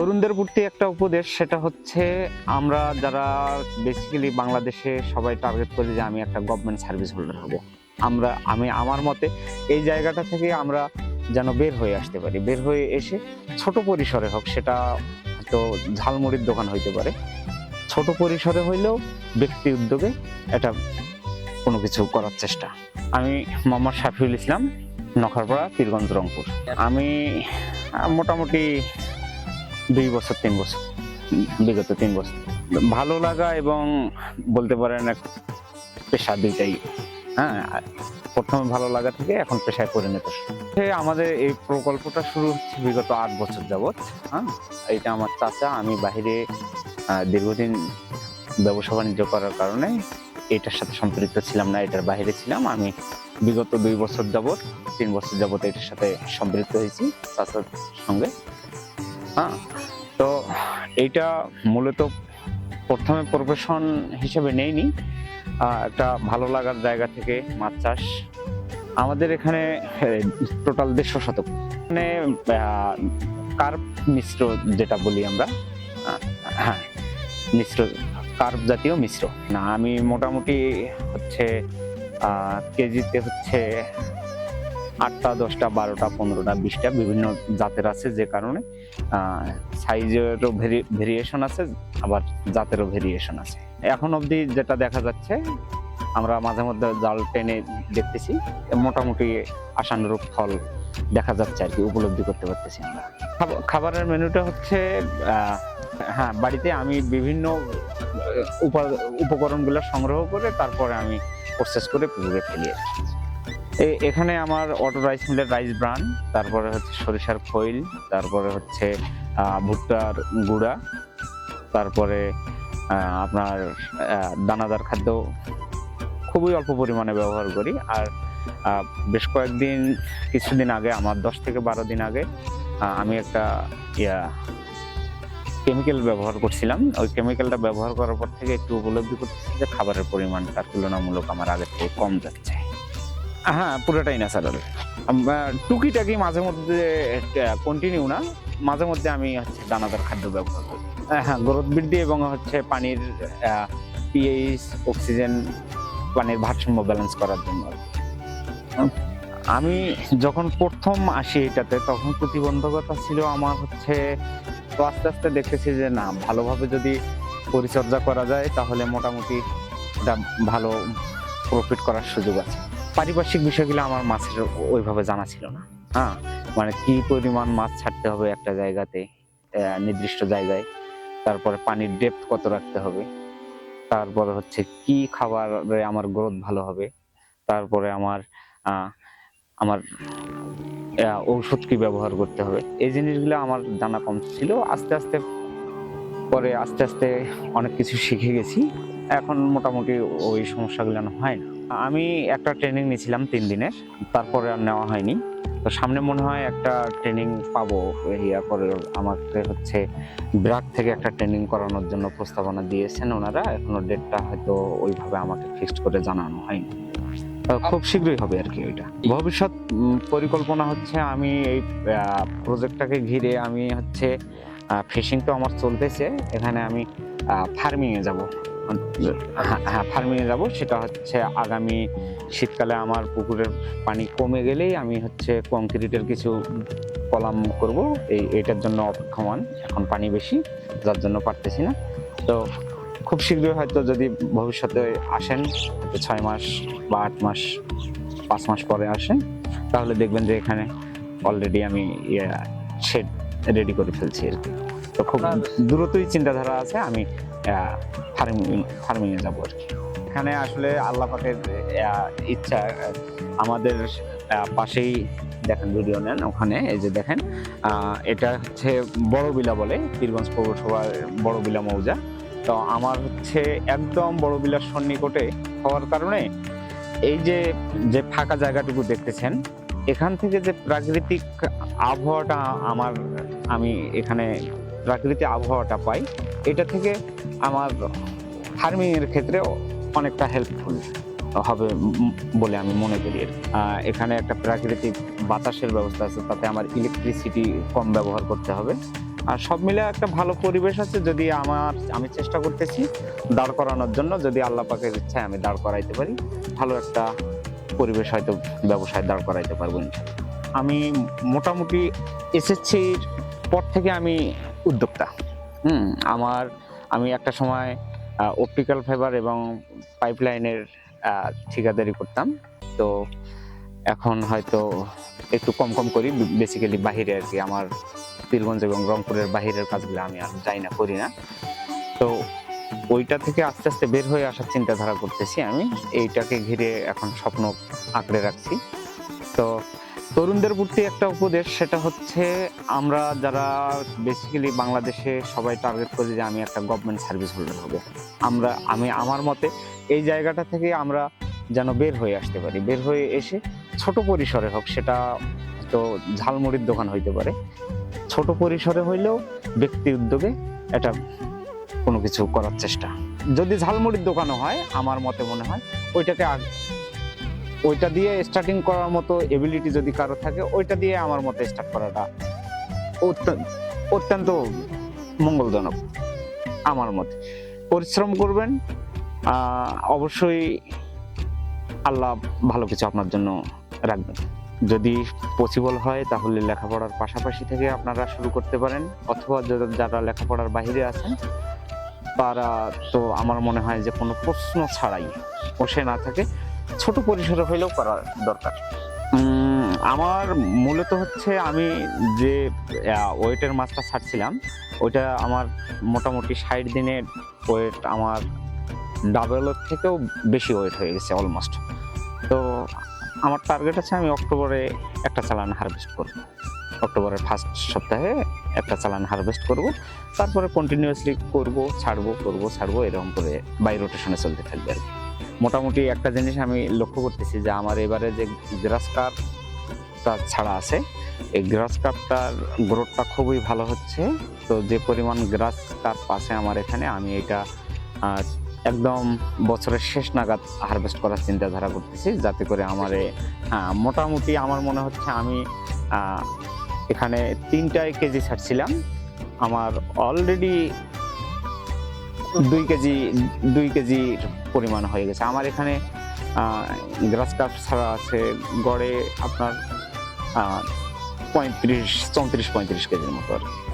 তরুণদের প্রতি একটা উপদেশ, সেটা হচ্ছে আমরা যারা বেসিক্যালি বাংলাদেশে সবাই টার্গেট করি যে আমি একটা গভর্নমেন্ট সার্ভিস হোল্ডার হব। আমরা, আমি আমার মতে এই জায়গাটা থেকে আমরা যেন বের হয়ে আসতে পারি। বের হয়ে এসে ছোট পরিসরে হোক, সেটা হয়তো ঝালমুড়ির দোকান হইতে পারে। ছোট পরিসরে হইলেও ব্যক্তি উদ্যোগে এটা কোনো কিছু করার চেষ্টা। আমি মোহাম্মদ শাফিউল ইসলাম, নখরপাড়া, পীরগঞ্জ, রংপুর। আমি মোটামুটি দুই বছর তিন বছর বিগত তিন বছর। ভালো লাগা এবং বলতে পারেন এক পেশা দুইটাই। হ্যাঁ প্রথমে ভালো লাগা থেকে এখন পেশায় পরিণত। আমাদের এই প্রকল্পটা শুরু হচ্ছে বিগত আট বছর যাবত হ্যাঁ। এটা আমার চাচা আমি আহ, দীর্ঘদিন ব্যবসা বাণিজ্য করার কারণে এটার সাথে সম্পৃক্ত ছিলাম না এটার বাইরে ছিলাম। আমি বিগত দুই বছর যাবত তিন বছর যাবত এটার সাথে সম্পৃক্ত হয়েছি চাচার সঙ্গে। হ্যাঁ তো এইটা মূলত প্রথমে প্রফেশন হিসেবে নেইনি। একটা ভালো লাগার জায়গা থেকে মাছ চাষ। আমাদের এখানে টোটাল দেড়শো শতক। মানে কার্প মিশ্র যেটা বলি আমরা হ্যাঁ মিশ্র কার্প জাতীয় মিশ্র। না, আমি মোটামুটি হচ্ছে কেজিতে হচ্ছে আটটা, দশটা, বারোটা, পনেরোটা, বিশটা বিভিন্ন জাতের আছে যে কারণে সাইজেরও ভেরিয়েশন আছে, আবার জাতেরও ভেরিয়েশন আছে এখন অবধি যেটা দেখা যাচ্ছে, আমরা মাঝে মধ্যে জাল টেনে দেখতেছি, মোটামুটি আশানুরূপ ফল দেখা যাচ্ছে আর কি, উপলব্ধি করতে পারতেছি আমরা খাব- খাবারের মেনুটা হচ্ছে হ্যাঁ বাড়িতে আমি বিভিন্ন উপকরণগুলো সংগ্রহ করে তারপরে আমি প্রসেস করে পুকুরে ফেলি আর। এখানে আমার অটো রাইস মিলের রাইস ব্রান, তারপরে হচ্ছে সরিষার খৈল, তারপরে হচ্ছে ভুট্টার গুঁড়া, তারপরে আপনার দানাদার খাদ্য খুবই অল্প পরিমাণে ব্যবহার করি। আর বেশ কয়েকদিন, কিছুদিন আগে, আমার দশ থেকে বারো দিন আগে আমি একটা, ইয়া, কেমিক্যাল ব্যবহার করছিলাম। ওই কেমিক্যালটা ব্যবহার করার পর থেকে একটু উপলব্ধি করতেছি যে খাবারের পরিমাণটা তুলনামূলক আমার আগের থেকে কম যাচ্ছে। হ্যাঁ পুরোটাই ন্যাচারাল টুকিটাকি মাঝে মধ্যে কন্টিনিউ না। মাঝে মধ্যে আমি হচ্ছে দানাদার খাদ্য ব্যবহার করি। হ্যাঁ গ্রোথ বৃদ্ধি এবং হচ্ছে পানির পিএইচ অক্সিজেন পানির ভারসাম্য ব্যালেন্স করার জন্য আমি যখন প্রথম আসি এটাতে, তখন প্রতিবন্ধকতা ছিল আমার হচ্ছে, তো আস্তে আস্তে দেখতেছি যে না, ভালোভাবে যদি পরিচর্যা করা যায়, তাহলে মোটামুটি এটা ভালো প্রফিট করার সুযোগ আছে। পারিপার্শ্বিক বিষয়গুলো আমার মাছের ওইভাবে জানা ছিল না। হ্যাঁ মানে কি পরিমাণ মাছ ছাড়তে হবে একটা জায়গাতে নির্দিষ্ট জায়গায়, তারপরে পানির ডেপথ কত রাখতে হবে, তারপরে হচ্ছে কি খাবারে আমার গ্রোথ ভালো হবে, তারপরে আমার আমার ঔষধ কি ব্যবহার করতে হবে, এই জিনিসগুলো আমার জানা কম ছিল। আস্তে আস্তে পরে আস্তে আস্তে অনেক কিছু শিখে গেছি। এখন মোটামুটি ওই সমস্যাগুলো হয় না। আমি একটা ট্রেনিং নিয়েছিলাম তিন দিনের, তারপরে আর নেওয়া হয়নি। তো সামনে মনে হয় একটা ট্রেনিং পাবো ইয়া করে আমাকে হচ্ছে ব্রাক থেকে একটা ট্রেনিং করানোর জন্য প্রস্তাবনা দিয়েছেন ওনারা, এখনও ডেটটা হয়তো ওইভাবে আমাকে ফিক্সড করে জানানো হয়নি। খুব শীঘ্রই হবে আর কি ওইটা। ভবিষ্যৎ পরিকল্পনা হচ্ছে আমি এই প্রজেক্টটাকে ঘিরে আমি হচ্ছে ফিশিং তো আমার চলতেছে, এখানে আমি ফার্মিংয়ে যাব। হ্যাঁ ফার্মিং এ যাব। সেটা হচ্ছে আগামী শীতকালে আমার পুকুরের পানি কমে গেলেই আমি হচ্ছে কংক্রিটের কিছু কলাম করব। এই এটার জন্য অপেক্ষমান এখন পানি বেশি যার জন্য পারতেছি না। তো খুব শীঘ্রই হয়তো যদি ভবিষ্যতে আসেন ছয় মাস বা আট মাস পাঁচ মাস পরে আসেন তাহলে দেখবেন যে এখানে অলরেডি আমি শেড রেডি করে ফেলছি আর কি। তো খুব দ্রুতই চিন্তাধারা আছে আমি ফার্মিং যাব আর কি। এখানে আসলে আল্লাহ পাকের ইচ্ছা আমাদের পাশেই দেখেন ভিডিও নেন ওখানে, এই যে দেখেন এটা হচ্ছে বড় বিলা বলে, পীরগঞ্জ পৌরসভার বড় বিলা মৌজা। তো আমার হচ্ছে একদম বড় বিলার সন্নিকটে হওয়ার কারণে এই যে যে ফাঁকা জায়গাটুকু দেখতেছেন, এখান থেকে যে প্রাকৃতিক আবহাওয়াটা আমার, আমি এখানে প্রাকৃতিক আবহাওয়াটা পাই এটা থেকে আমার ফার্মিং এর ক্ষেত্রে অনেকটা হেল্পফুল হবে বলে আমি মনে করি। এখানে একটা প্রাকৃতিক বাতাসের ব্যবস্থা আছে, তাতে আমার ইলেকট্রিসিটি কম ব্যবহার করতে হবে। আর সব মিলে একটা ভালো পরিবেশ আছে, যদি আমার, আমি চেষ্টা করতেছি দাঁড় করানোর জন্য, যদি আল্লাহ পাকের ইচ্ছায় আমি দাঁড় করাইতে পারি, ভালো একটা পরিবেশ হয়তো ব্যবসায় দাঁড় করাইতে পারব আমি মোটামুটি এসএসসির পর থেকে আমি উদ্যোক্তা। হুম, আমার, আমি একটা সময় অপটিক্যাল ফাইবার এবং পাইপলাইনের ঠিকাদারি করতাম। তো এখন হয়তো একটু কম কম করি বেসিক্যালি বাহিরে আর কি। আমার পীরগঞ্জ এবং রংপুরের বাহিরের কাজগুলো আমি আর যাই না, করি না। তো ওইটা থেকে আস্তে আস্তে বের হয়ে আসার চিন্তাধারা করতেছি আমি। এইটাকে ঘিরে এখন স্বপ্ন আঁকড়ে রাখছি। তো তরুণদের প্রতি একটা উপদেশ, সেটা হচ্ছে আমরা যারা বেসিক্যালি বাংলাদেশে সবাই টার্গেট করি যে আমি একটা গভর্নমেন্ট সার্ভিস হোল্ডার হব। আমরা, আমি আমার মতে এই জায়গাটা থেকে আমরা যেন বের হয়ে আসতে পারি। বের হয়ে এসে ছোট পরিসরে হোক, সেটা তো ঝালমুড়ির দোকান হইতে পারে। ছোট পরিসরে হইলেও ব্যক্তি উদ্যোগে এটা কোনো কিছু করার চেষ্টা। যদি ঝালমুড়ির দোকানও হয়, আমার মতে মনে হয়, ওইটাকে ওইটা দিয়ে স্টার্টিং করার মতো এবিলিটি যদি কারও থাকে, ওইটা দিয়ে আমার মতে স্টার্ট করাটা অত্যন্ত মঙ্গলজনক, আমার মতে। পরিশ্রম করবেন অবশ্যই আল্লাহ ভালো কিছু আপনার জন্য রাখবেন। যদি পসিবল হয়, তাহলে লেখাপড়ার পাশাপাশি থেকে আপনারা শুরু করতে পারেন, অথবা যারা- লেখাপড়ার বাইরে আছেন, তারা তো আমার মনে হয় যে কোনো প্রশ্ন ছাড়াই, বসে না থাকে। ছোট পরিসরে হইলেও করা দরকার। আমার মূলত হচ্ছে আমি যে ওয়েটের মাছটা ছাড়ছিলাম, ওইটা আমার মোটামুটি ষাট দিনের ওয়েট আমার ডাবলের থেকেও বেশি ওয়েট হয়ে গেছে অলমোস্ট। তো আমার টার্গেট আছে আমি অক্টোবরে একটা চালান হারভেস্ট করব। অক্টোবরের ফার্স্ট সপ্তাহে একটা চালান হারভেস্ট করব, তারপরে কন্টিনিউয়াসলি করব, ছাড়বো করব, ছাড়বো, এরকম করে বাই রোটেশনে চলতে থাকবে আর কি। মোটামুটি একটা জিনিস আমি লক্ষ্য করতেছি যে আমার এবারে যে গ্রাস কাপটা ছাড়া আছে, এই গ্রাস কাপটার গ্রোথটা খুবই ভালো হচ্ছে। তো যে পরিমাণ গ্রাস কাপ আছে আমার এখানে, আমি এটা একদম বছরের শেষ নাগাদ হারভেস্ট করার চিন্তাধারা করতেছি যাতে করে আমার হ্যাঁ মোটামুটি আমার মনে হচ্ছে আমি এখানে তিনটায় কেজি ছাড়ছিলাম। আমার অলরেডি দুই কেজি দুই কেজি পরিমাণ হয়ে গেছে আমার এখানে গ্রাস কাপ ছাড়া আছে, গড়ে আপনার পঁয়ত্রিশ, চৌত্রিশ, পঁয়ত্রিশ কেজির মতো আর কি।